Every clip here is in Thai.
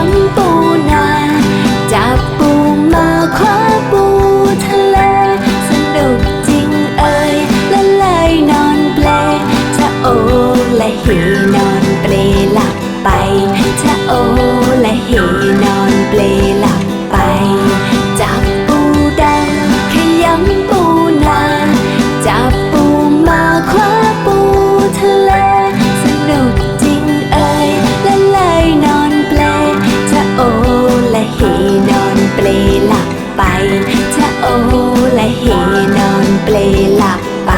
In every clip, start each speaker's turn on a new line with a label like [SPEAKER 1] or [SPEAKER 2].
[SPEAKER 1] ทั้งปูจับปูมาคว้าปูทะเล สนุกจริงเอ่ยละลยนอนเปลชะโอละเหนอนเปลหลับไปชะโอละเหนอนเปลหลับไป ไป จะโอและเฮนอนเปลหลับไป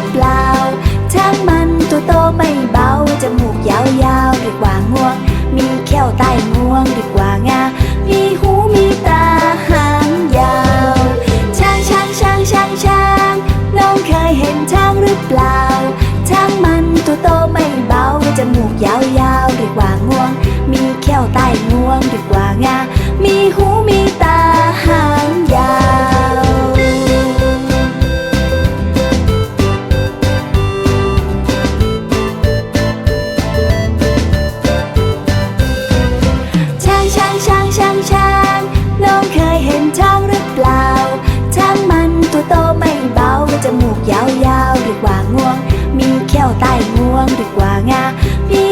[SPEAKER 1] รือเปล่าช้างมันตัวโตไม่เบา จมูกยาวๆเรียกว่างวง มีแข้วใต้งวงเรียกว่างา มีหูมีตาหางยาว ช้างช้างช้างช้างช้างน้องเคยเห็นช้างหรือเปล่า ช้างมันตัวโตไม่เบา จมูกยาวๆเรียกว่างวง มีแข้วใต้งวงเรียกว่า ดีกว่าง่วง มีเขี้ยวใต้งวงดีกว่างามี